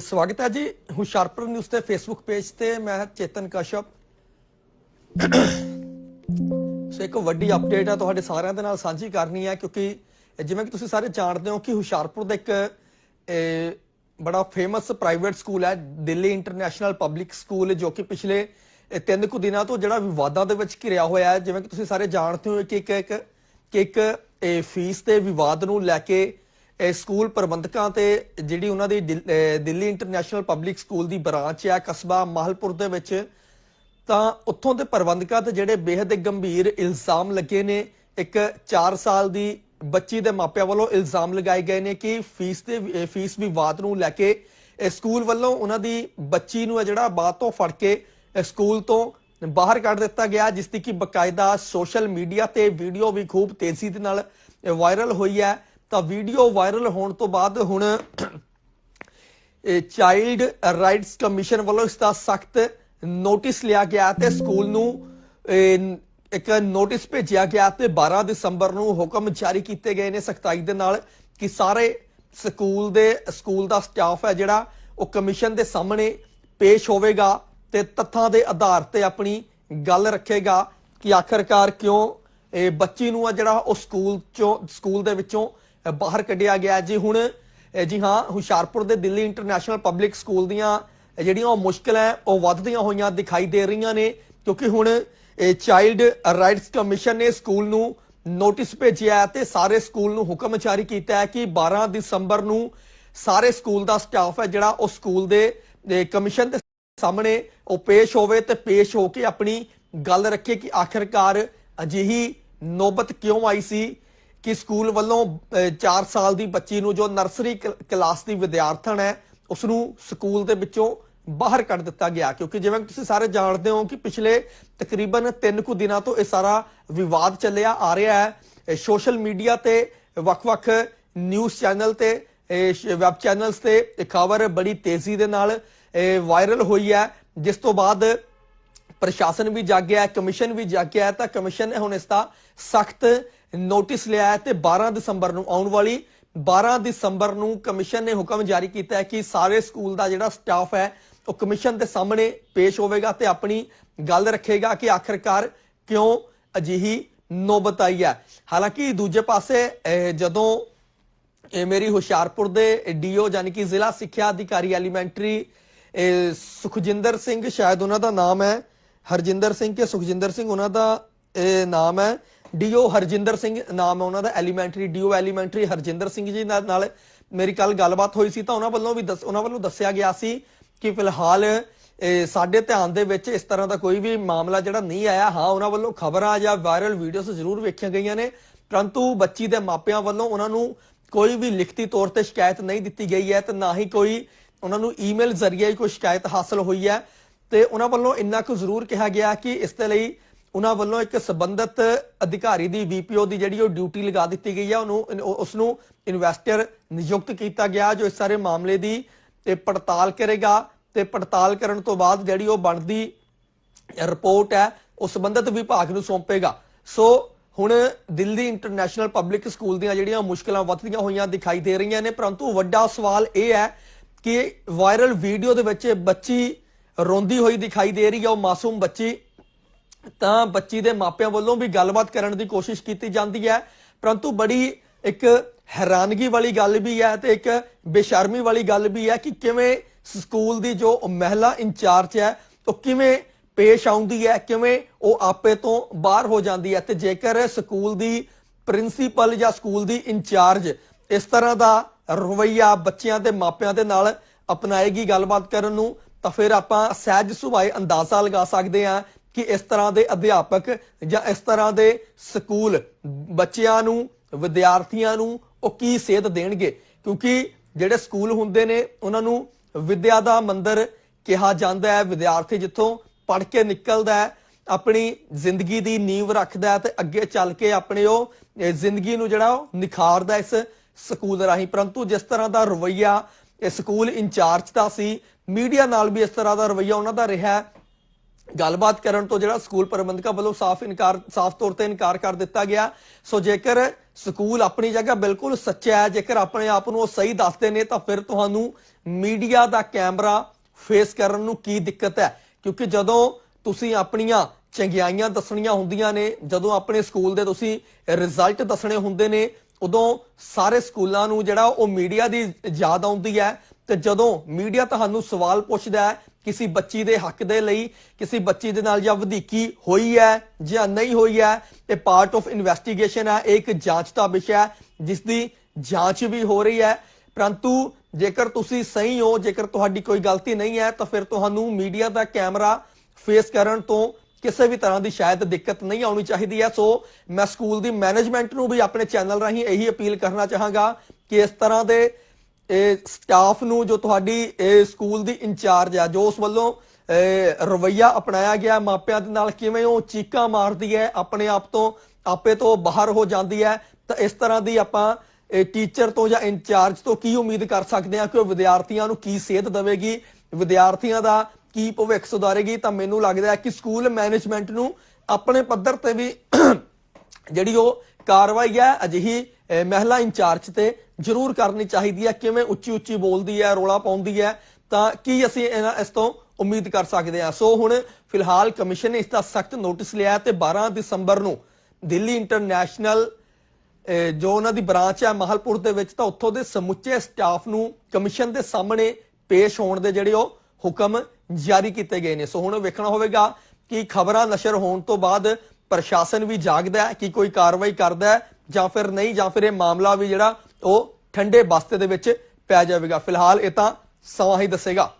ਸਵਾਗਤ ਹੈ ਜੀ ਹੁਸ਼ਿਆਰਪੁਰ ਨਿਊਜ਼ ਤੇ ਫੇਸਬੁੱਕ ਪੇਜ ਤੇ, ਮੈਂ ਚੇਤਨ ਕਸ਼ਪ ਸੋ ਇੱਕ ਵੱਡੀ ਅਪਡੇਟ ਹੈ ਤੁਹਾਡੇ ਸਾਰਿਆਂ ਦੇ ਨਾਲ ਸਾਂਝੀ ਕਰਨੀ ਹੈ, ਕਿਉਂਕਿ ਜਿਵੇਂ ਕਿ ਤੁਸੀਂ ਸਾਰੇ ਜਾਣਦੇ ਹੋ ਕਿ ਹੁਸ਼ਿਆਰਪੁਰ ਦਾ ਇੱਕ ਬੜਾ ਫੇਮਸ ਪ੍ਰਾਈਵੇਟ ਸਕੂਲ ਹੈ, ਦਿੱਲੀ ਇੰਟਰਨੈਸ਼ਨਲ ਪਬਲਿਕ ਸਕੂਲ ਜੋ ਕਿ ਪਿਛਲੇ ਤਿੰਨ ਕੁ ਦਿਨਾਂ ਤੋਂ ਜਿਹੜਾ ਵਿਵਾਦਾਂ ਦੇ ਵਿੱਚ ਘਿਰਿਆ ਹੋਇਆ ਹੈ। ਜਿਵੇਂ ਕਿ ਤੁਸੀਂ ਸਾਰੇ ਜਾਣਦੇ ਹੋ ਕਿ ਇੱਕ ਇੱਕ ਇੱਕ ਫੀਸ ਦੇ ਵਿਵਾਦ ਨੂੰ ਲੈ ਕੇ ਸਕੂਲ ਪ੍ਰਬੰਧਕਾਂ ਤੇ ਜਿਹੜੀ ਉਹਨਾਂ ਦੀ ਦਿਲ- ਦਿੱਲੀ ਇੰਟਰਨੈਸ਼ਨਲ ਪਬਲਿਕ ਸਕੂਲ ਦੀ ਬ੍ਰਾਂਚ ਹੈ ਕਸਬਾ ਮਾਹਲਪੁਰ ਦੇ ਵਿੱਚ, ਤਾਂ ਉੱਥੋਂ ਦੇ ਪ੍ਰਬੰਧਕਾਂ ਤੇ ਜਿਹੜੇ ਬੇहद ਗੰਭੀਰ ਇਲਜ਼ਾਮ ਲੱਗੇ ਨੇ, ਇੱਕ 4 ਸਾਲ ਦੀ ਬੱਚੀ ਦੇ ਮਾਪਿਆਂ ਵੱਲੋਂ ਇਲਜ਼ਾਮ ਲਗਾਏ ਗਏ ਨੇ ਕਿ ਫੀਸ ਦੇ ਫੀਸ ਵਿਵਾਦ ਨੂੰ ਲੈ ਕੇ ਇਹ ਸਕੂਲ ਵੱਲੋਂ ਉਹਨਾਂ ਦੀ ਬੱਚੀ ਨੂੰ ਹੈ ਜਿਹੜਾ ਬਾਅਦ ਤੋਂ ਫੜ ਕੇ ਸਕੂਲ ਤੋਂ ਬਾਹਰ ਕੱਢ ਦਿੱਤਾ ਗਿਆ, ਜਿਸ ਦੀ ਕਿ ਬਕਾਇਦਾ ਸੋਸ਼ਲ ਮੀਡੀਆ ਤੇ ਵੀਡੀਓ ਵੀ ਖੂਬ ਤੇਜ਼ੀ ਦੇ ਨਾਲ ਵਾਇਰਲ ਹੋਈ ਹੈ। ਤਾਂ ਵੀਡੀਓ ਵਾਇਰਲ ਹੋਣ ਤੋਂ ਬਾਅਦ ਹੁਣ ਚਾਈਲਡ ਰਾਈਟਸ ਕਮਿਸ਼ਨ ਵੱਲੋਂ ਇਸ ਦਾ ਸਖਤ ਨੋਟਿਸ ਲਿਆ ਗਿਆ ਤੇ ਸਕੂਲ ਨੂੰ ਇੱਕ ਨੋਟਿਸ ਭੇਜਿਆ ਗਿਆ ਤੇ 12 ਦਸੰਬਰ ਨੂੰ ਹੁਕਮ ਜਾਰੀ ਕੀਤੇ ਗਏ ਨੇ ਸਖਤਾਈ ਦੇ ਨਾਲ ਕਿ ਸਾਰੇ ਸਕੂਲ ਦੇ, ਸਕੂਲ ਦਾ ਸਟਾਫ ਹੈ ਜਿਹੜਾ ਉਹ ਕਮਿਸ਼ਨ ਦੇ ਸਾਹਮਣੇ ਪੇਸ਼ ਹੋਵੇਗਾ ਤੇ ਤੱਥਾਂ ਦੇ ਆਧਾਰ ਤੇ ਆਪਣੀ ਗੱਲ ਰੱਖੇਗਾ ਕਿ ਆਖਰਕਾਰ ਕਿਉਂ ਇਹ ਬੱਚੀ ਨੂੰ ਆ ਜਿਹੜਾ ਉਹ ਸਕੂਲ ਚੋਂ, ਸਕੂਲ ਦੇ ਵਿੱਚੋਂ ਬਾਹਰ ਕੱਢਿਆ ਗਿਆ ਜੀ। ਹੁਣ ਜੀ ਹਾਂ, ਹੁਸ਼ਿਆਰਪੁਰ ਦੇ ਦਿੱਲੀ ਇੰਟਰਨੈਸ਼ਨਲ ਪਬਲਿਕ ਸਕੂਲ ਦੀਆਂ ਜਿਹੜੀਆਂ ਉਹ ਮੁਸ਼ਕਲਾਂ ਉਹ ਵੱਧਦੀਆਂ ਹੋਈਆਂ ਦਿਖਾਈ ਦੇ ਰਹੀਆਂ ਨੇ। ਕਿਉਂਕਿ ਹੁਣ ਚਾਈਲਡ ਰਾਈਟਸ ਕਮਿਸ਼ਨ ਨੇ ਸਕੂਲ ਨੂੰ ਨੋਟਿਸ ਭੇਜਿਆ ਹੈ ਤੇ ਸਾਰੇ ਸਕੂਲ ਨੂੰ ਹੁਕਮ ਜਾਰੀ ਕੀਤਾ ਹੈ ਕਿ 12 ਦਸੰਬਰ ਨੂੰ ਸਾਰੇ ਸਕੂਲ ਦਾ ਸਟਾਫ ਹੈ ਜਿਹੜਾ ਉਹ ਸਕੂਲ ਦੇ ਕਮਿਸ਼ਨ ਦੇ ਸਾਹਮਣੇ ਉਹ ਪੇਸ਼ ਹੋਵੇ ਤੇ ਪੇਸ਼ ਹੋ ਕੇ ਆਪਣੀ ਗੱਲ ਰੱਖੇ ਕਿ ਆਖਿਰਕਾਰ ਅਜਿਹੀ ਨੌਬਤ ਕਿਉਂ ਆਈ ਸੀ। ਕਿ ਸਕੂਲ ਵੱਲੋਂ 4 ਸਾਲ ਦੀ ਬੱਚੀ ਨੂੰ ਜੋ ਨਰਸਰੀ ਕ- ਕਲਾਸ ਦੀ ਵਿਦਿਆਰਥਣ ਹੈ ਉਸ ਨੂੰ ਸਕੂਲ ਦੇ ਵਿੱਚੋਂ ਬਾਹਰ ਕੱਢ ਦਿੱਤਾ ਗਿਆ। ਕਿਉਂਕਿ ਜਿਵੇਂ ਤੁਸੀਂ ਸਾਰੇ ਜਾਣਦੇ ਹੋ ਕਿ ਪਿਛਲੇ ਤਕਰੀਬਨ 3 ਕੁ ਦਿਨਾਂ ਤੋਂ ਇਹ ਸਾਰਾ ਵਿਵਾਦ ਚੱਲਿਆ, ਆ ਰਿਹਾ ਹੈ। ਸੋਸ਼ਲ ਮੀਡੀਆ ਤੇ ਵੱਖ-ਵੱਖ ਨਿਊਜ਼ ਚੈਨਲ ਤੇ ਵੈਬ ਚੈਨਲਸ ਤੇ ਇਹ ਖਬਰ ਬੜੀ ਤੇਜ਼ੀ ਦੇ ਨਾਲ ਵਾਇਰਲ ਹੋਈ ਹੈ। ਜਿਸ ਤੋਂ ਬਾਅਦ ਪ੍ਰਸ਼ਾਸਨ ਵੀ ਜਾਗਿਆ ਕਮਿਸ਼ਨ ਵੀ ਜਾਗਿਆ ਤਾਂ ਕਮਿਸ਼ਨ ਨੇ ਹੁਣ ਇਸ ਦਾ ਸਖਤ ਨੋਟਿਸ ਲਿਆ ਹੈ ਤੇ 12 ਦਸੰਬਰ ਨੂੰ ਆਉਣ ਵਾਲੀ 12 ਦਸੰਬਰ ਨੂੰ ਕਮਿਸ਼ਨ ਨੇ ਹੁਕਮ ਜਾਰੀ ਕੀਤਾ ਹੈ ਕਿ ਸਾਰੇ ਸਕੂਲ ਦਾ ਜਿਹੜਾ ਸਟਾਫ ਹੈ, ਉਹ ਕਮਿਸ਼ਨ ਦੇ ਸਾਹਮਣੇ ਪੇਸ਼ ਹੋਵੇਗਾ ਤੇ ਆਪਣੀ ਗੱਲ ਰੱਖੇਗਾ ਕਿ ਆਖਰਕਾਰ ਕਿਉਂ ਅਜਿਹੀ ਨੌਬਤ ਆਈ ਹੈ। ਹਾਲਾਂਕਿ ਦੂਜੇ ਪਾਸੇ ਜਦੋਂ ਇਹ ਮੇਰੀ ਹੁਸ਼ਿਆਰਪੁਰ ਦੇ ਡੀਓ ਯਾਨੀ ਕਿ ਜ਼ਿਲ੍ਹਾ ਸਿੱਖਿਆ ਅਧਿਕਾਰੀ ਐਲੀਮੈਂਟਰੀ ਸੁਖਜਿੰਦਰ ਸਿੰਘ, ਸ਼ਾਇਦ ਉਹਨਾਂ ਦਾ ਨਾਮ ਹੈ ਹਰਜਿੰਦਰ ਸਿੰਘ ਕੇ ਸੁਖਜਿੰਦਰ ਸਿੰਘ ਉਹਨਾਂ ਦਾ, ਇਹ ਨਾਮ ਹੈ। ਡੀਓ ਹਰਜਿੰਦਰ ਸਿੰਘ ਨਾਮ ਹੈ ਉਹਨਾਂ ਦਾ, elementary DEO elementary Harjinder Singh ji ਨਾਲ ਮੇਰੀ ਕੱਲ ਗੱਲਬਾਤ ਹੋਈ ਸੀ ਤਾਂ ਉਹਨਾਂ ਵੱਲੋਂ ਵੀ ਦੱਸ- ਉਹਨਾਂ ਵੱਲੋਂ ਦੱਸਿਆ ਗਿਆ ਸੀ ਕਿ ਫਿਲਹਾਲ ਸਾਡੇ ਧਿਆਨ ਦੇ ਵਿੱਚ ਇਸ ਤਰ੍ਹਾਂ ਦਾ ਕੋਈ ਵੀ ਮਾਮਲਾ ਜਿਹੜਾ ਨਹੀਂ ਆਇਆ। ਹਾਂ, ਉਹਨਾਂ ਵੱਲੋਂ ਖਬਰਾਂ ਜਾਂ ਵਾਇਰਲ ਵੀਡੀਓਜ਼ ਜ਼ਰੂਰ ਵੇਖੀਆਂ ਗਈਆਂ ਨੇ, ਪਰੰਤੂ ਬੱਚੀ ਦੇ ਮਾਪਿਆਂ ਵੱਲੋਂ ਉਹਨਾਂ ਨੂੰ ਕੋਈ ਵੀ ਲਿਖਤੀ ਤੌਰ ਤੇ ਸ਼ਿਕਾਇਤ ਨਹੀਂ ਦਿੱਤੀ ਗਈ ਹੈ ਤੇ ਨਾ ਹੀ ਕੋਈ ਉਹਨਾਂ ਨੂੰ ਈਮੇਲ ਜ਼ਰੀਏ ਹੀ ਕੋਈ ਸ਼ਿਕਾਇਤ ਹਾਸਲ ਹੋਈ ਹੈ। ਤੇ ਉਹਨਾਂ ਵੱਲੋਂ ਇੰਨਾ ਕੁ ਜ਼ਰੂਰ ਕਿਹਾ ਗਿਆ ਕਿ ਇਸ ਦੇ ਲਈ ਉਹਨਾਂ ਵੱਲੋਂ ਇੱਕ ਸੰਬੰਧਤ ਅਧਿਕਾਰੀ ਦੀ ਵੀਪੀਓ ਦੀ ਜਿਹੜੀ ਉਹ ਡਿਊਟੀ ਲਗਾ ਦਿੱਤੀ ਗਈ ਹੈ ਉਹਨੂੰ ਉਸ ਨੂੰ ਇਨਵੈਸਟਰ ਨਿਯੁਕਤ ਕੀਤਾ ਗਿਆ, ਜੋ ਇਸ ਸਾਰੇ ਮਾਮਲੇ ਦੀ ਤੇ ਪੜਤਾਲ ਕਰੇਗਾ ਤੇ ਪੜਤਾਲ ਕਰਨ ਤੋਂ ਬਾਅਦ ਜਿਹੜੀ ਉਹ ਬਣਦੀ ਰਿਪੋਰਟ ਹੈ, ਉਹ ਸੰਬੰਧਿਤ ਵਿਭਾਗ ਨੂੰ ਸੌਂਪੇਗਾ। ਸੋ ਹੁਣ ਦਿੱਲੀ ਇੰਟਰਨੈਸ਼ਨਲ ਪਬਲਿਕ ਸਕੂਲ ਦੀਆਂ ਜਿਹੜੀਆਂ ਮੁਸ਼ਕਲਾਂ ਵੱਧਦੀਆਂ ਹੋਈਆਂ ਦਿਖਾਈ ਦੇ ਰਹੀਆਂ ਨੇ, ਪਰੰਤੂ ਵੱਡਾ ਸਵਾਲ ਇਹ ਹੈ ਕਿ ਵਾਇਰਲ ਵੀਡੀਓ ਦੇ ਵਿੱਚ ਬੱਚੀ ਰੋਂਦੀ ਹੋਈ ਦਿਖਾਈ ਦੇ ਰਹੀ ਹੈ ਉਹ ਮਾਸੂਮ ਬੱਚੀ। ਤਾਂ ਬੱਚੀ ਦੇ ਮਾਪਿਆਂ ਵੱਲੋਂ ਵੀ ਗੱਲਬਾਤ ਕਰਨ ਦੀ ਕੋਸ਼ਿਸ਼ ਕੀਤੀ ਜਾਂਦੀ ਹੈ। ਪਰੰਤੂ ਬੜੀ ਇੱਕ ਹੈਰਾਨਗੀ ਵਾਲੀ ਗੱਲ ਵੀ ਹੈ ਤੇ ਇੱਕ ਬੇਸ਼ਰਮੀ ਵਾਲੀ ਗੱਲ ਵੀ ਹੈ ਕਿ ਕਿਵੇਂ ਸਕੂਲ ਦੀ ਜੋ ਮਹਿਲਾ ਇੰਚਾਰਜ ਹੈ, ਉਹ ਕਿਵੇਂ ਪੇਸ਼ ਆਉਂਦੀ ਹੈ, ਕਿਵੇਂ ਉਹ ਆਪੇ ਤੋਂ ਬਾਹਰ ਹੋ ਜਾਂਦੀ ਹੈ ਤੇ ਜੇਕਰ ਸਕੂਲ ਦੀ ਪ੍ਰਿੰਸੀਪਲ ਜਾਂ ਸਕੂਲ ਦੀ ਇੰਚਾਰਜ ਇਸ ਤਰ੍ਹਾਂ ਦਾ ਰਵਈਆ ਬੱਚਿਆਂ ਦੇ ਮਾਪਿਆਂ ਦੇ ਨਾਲ ਅਪਣਾਏਗੀ ਗੱਲਬਾਤ ਕਰਨ ਨੂੰ ਤਾਂ ਫਿਰ ਆਪਾਂ ਸਹਿਜ ਸੁਭਾਏ ਅੰਦਾਜ਼ਾ ਲਗਾ ਸਕਦੇ ਹਾਂ ਕਿ ਇਸ ਤਰ੍ਹਾਂ ਦੇ ਅਧਿਆਪਕ ਜਾਂ ਇਸ ਤਰ੍ਹਾਂ ਦੇ ਸਕੂਲ ਬੱਚਿਆਂ ਨੂੰ, ਵਿਦਿਆਰਥੀਆਂ ਨੂੰ ਉਹ ਕੀ ਸੇਧ ਦੇਣਗੇ? ਕਿਉਂਕਿ ਜਿਹੜੇ ਸਕੂਲ ਹੁੰਦੇ ਨੇ, ਉਹਨਾਂ ਨੂੰ ਵਿਦਿਆ ਦਾ ਮੰਦਰ ਕਿਹਾ ਜਾਂਦਾ ਹੈ, ਵਿਦਿਆਰਥੀ ਜਿੱਥੋਂ ਪੜ੍ਹ ਕੇ ਨਿਕਲਦਾ ਹੈ, ਆਪਣੀ ਜ਼ਿੰਦਗੀ ਦੀ ਨੀਂਵ ਰੱਖਦਾ ਹੈ ਤੇ ਅੱਗੇ ਚੱਲ ਕੇ ਆਪਣੇ ਉਹ ਜ਼ਿੰਦਗੀ ਨੂੰ ਜਿਹੜਾ ਉਹ ਨਿਖਾਰਦਾ ਇਸ ਸਕੂਲ ਰਾਹੀਂ। ਪਰੰਤੂ ਜਿਸ ਤਰ੍ਹਾਂ ਦਾ ਰਵਈਆ ਇਹ ਸਕੂਲ ਇੰਚਾਰਜ ਦਾ ਸੀ, ਮੀਡੀਆ ਨਾਲ ਵੀ ਇਸ ਤਰ੍ਹਾਂ ਦਾ ਰਵਈਆ ਉਹਨਾਂ ਦਾ ਰਿਹਾ। ਗੱਲਬਾਤ ਕਰਨ ਤੋਂ ਜਿਹੜਾ ਸਕੂਲ ਪ੍ਰਬੰਧਕਾਂ ਵੱਲੋਂ ਸਾਫ਼ ਇਨਕਾਰ, ਸਾਫ਼ ਤੌਰ ਤੇ ਇਨਕਾਰ ਕਰ ਦਿੱਤਾ ਗਿਆ। ਸੋ ਜੇਕਰ ਸਕੂਲ ਆਪਣੀ ਜਗ੍ਹਾ ਬਿਲਕੁਲ ਸੱਚਾ ਹੈ, ਜੇਕਰ ਆਪਣੇ ਆਪ ਨੂੰ ਉਹ ਸਹੀ ਦੱਸਦੇ ਨੇ, ਤਾਂ ਫਿਰ ਤੁਹਾਨੂੰ ਮੀਡੀਆ ਦਾ ਕੈਮਰਾ ਫੇਸ ਕਰਨ ਨੂੰ ਕੀ ਦਿੱਕਤ ਹੈ? ਕਿਉਂਕਿ ਜਦੋਂ ਤੁਸੀਂ ਆਪਣੀਆਂ ਚੰਗਿਆਈਆਂ ਦੱਸਣੀਆਂ ਹੁੰਦੀਆਂ ਨੇ, ਜਦੋਂ ਆਪਣੇ ਸਕੂਲ ਦੇ ਤੁਸੀਂ ਰਿਜ਼ਲਟ ਦੱਸਣੇ ਹੁੰਦੇ ਨੇ ਉਦੋਂ ਸਾਰੇ ਸਕੂਲਾਂ ਨੂੰ ਜਿਹੜਾ ਉਹ ਮੀਡੀਆ ਦੀ ਯਾਦ ਆਉਂਦੀ ਹੈ ਤੇ ਜਦੋਂ ਮੀਡੀਆ ਤੁਹਾਨੂੰ ਸਵਾਲ ਪੁੱਛਦਾ ਹੈ ਕਿਸੇ ਬੱਚੀ ਦੇ ਹੱਕ ਦੇ ਲਈ, ਕਿਸੇ ਬੱਚੀ ਦੇ ਨਾਲ ਜਾਂ ਵਧੀਕੀ ਹੋਈ ਹੈ ਜਾਂ ਨਹੀਂ ਹੋਈ ਹੈ, ਇਹ ਪਾਰਟ ਆਫ ਇਨਵੈਸਟੀਗੇਸ਼ਨ ਹੈ, ਇਹ ਇੱਕ ਜਾਂਚ ਦਾ ਵਿਸ਼ਾ ਹੈ ਜਿਸ ਦੀ ਜਾਂਚ ਵੀ ਹੋ ਰਹੀ ਹੈ। ਪਰੰਤੂ ਜੇਕਰ ਤੁਸੀਂ ਸਹੀ ਹੋ, ਜੇਕਰ ਤੁਹਾਡੀ ਕੋਈ ਗਲਤੀ ਨਹੀਂ ਹੈ, ਤਾਂ ਫਿਰ ਤੁਹਾਨੂੰ ਮੀਡੀਆ ਦਾ ਕੈਮਰਾ ਫੇਸ ਕਰਨ ਤੋਂ ਕਿਸੇ ਵੀ ਤਰ੍ਹਾਂ ਦੀ ਸ਼ਾਇਦ ਦਿੱਕਤ ਨਹੀਂ ਆਉਣੀ ਚਾਹੀਦੀ ਹੈ। ਸੋ ਮੈਂ ਸਕੂਲ ਦੀ ਮੈਨੇਜਮੈਂਟ ਨੂੰ ਵੀ ਆਪਣੇ ਚੈਨਲ ਰਾਹੀਂ ਇਹੀ ਅਪੀਲ ਕਰਨਾ ਚਾਹਾਂਗਾ ਕਿ ਇਸ ਤਰ੍ਹਾਂ ਦੇ ਇਹ ਸਟਾਫ ਨੂੰ ਜੋ ਤੁਹਾਡੀ ਸਕੂਲ ਦੀ ਇੰਚਾਰਜ ਆ, ਜੋ ਉਸ ਵੱਲੋਂ ਇਹ ਰਵਈਆ ਅਪਣਾਇਆ ਗਿਆ, ਮਾਪਿਆਂ ਦੇ ਨਾਲ ਕਿਵੇਂ ਉਹ ਚੀਕਾਂ ਮਾਰਦੀ ਹੈ, ਆਪਣੇ ਆਪ ਤੋਂ ਆਪੇ ਤੋਂ ਬਾਹਰ ਹੋ ਜਾਂਦੀ ਹੈ, ਤਾਂ ਇਸ ਤਰ੍ਹਾਂ ਦੀ ਆਪਾਂ ਟੀਚਰ ਤੋਂ ਜਾਂ ਇੰਚਾਰਜ ਤੋਂ ਕੀ ਉਮੀਦ ਕਰ ਸਕਦੇ ਹਾਂ ਕਿ ਉਹ ਵਿਦਿਆਰਥੀਆਂ ਨੂੰ ਕੀ ਸੇਧ ਦੇਵੇਗੀ? ਵਿਦਿਆਰਥੀਆਂ ਦਾ ਕੀ ਭਵਿੱਖ ਸੁਧਾਰੇਗੀ, ਤਾਂ ਮੈਨੂੰ ਲੱਗਦਾ ਹੈ ਕਿ ਸਕੂਲ ਮੈਨੇਜਮੈਂਟ ਨੂੰ ਆਪਣੇ ਪੱਧਰ ਤੇ ਵੀ ਜਿਹੜੀ ਉਹ ਕਾਰਵਾਈ ਹੈ, ਅਜਿਹੀ ਮਹਿਲਾ ਇੰਚਾਰਜ ਤੇ ਜ਼ਰੂਰ ਕਰਨੀ ਚਾਹੀਦੀ ਹੈ। ਕਿਵੇਂ ਉੱਚੀ ਉੱਚੀ ਬੋਲਦੀ ਹੈ, ਰੋਲਾ ਪਾਉਂਦੀ ਹੈ, ਤਾਂ ਕੀ ਅਸੀਂ ਇਹਨਾਂ- ਇਸ ਤੋਂ ਉਮੀਦ ਕਰ ਸਕਦੇ ਹਾਂ। ਸੋ ਹੁਣ ਫਿਲਹਾਲ ਕਮਿਸ਼ਨ ਨੇ ਇਸ ਦਾ ਸਖਤ ਨੋਟਿਸ ਲਿਆ ਹੈ ਤੇ 12 ਦਸੰਬਰ ਨੂੰ ਦਿੱਲੀ ਇੰਟਰਨੈਸ਼ਨਲ ਜੋ ਉਹਨਾਂ ਦੀ ਬ੍ਰਾਂਚ ਹੈ ਮਾਹਲਪੁਰ ਦੇ ਵਿੱਚ, ਤਾਂ ਉੱਥੋਂ ਦੇ ਸਮੁੱਚੇ ਸਟਾਫ ਨੂੰ ਕਮਿਸ਼ਨ ਦੇ ਸਾਹਮਣੇ ਪੇਸ਼ ਹੋਣ ਦੇ ਜਿਹੜੇ ਉਹ ਹੁਕਮ ਜਾਰੀ ਕੀਤੇ ਗਏ ਨੇ। ਸੋ ਹੁਣ ਵੇਖਣਾ ਹੋਵੇਗਾ ਕਿ ਖਬਰਾਂ ਨਸ਼ਰ ਹੋਣ ਤੋਂ ਬਾਅਦ ਪ੍ਰਸ਼ਾਸਨ ਵੀ ਜਾਗਦਾ ਹੈ ਕਿ ਕੋਈ ਕਾਰਵਾਈ ਕਰਦਾ ਹੈ ਜਾਂ ਫਿਰ ਨਹੀਂ, ਜਾਂ ਫਿਰ ਇਹ ਮਾਮਲਾ ਵੀ ਜਿਹੜਾ ਉਹ ਠੰਡੇ ਬਸਤੇ ਦੇ ਵਿੱਚ ਪੈ ਜਾਵੇਗਾ। ਫਿਲਹਾਲ ਇਹ ਤਾਂ ਸਮਾਂ ਹੀ ਦੱਸੇਗਾ।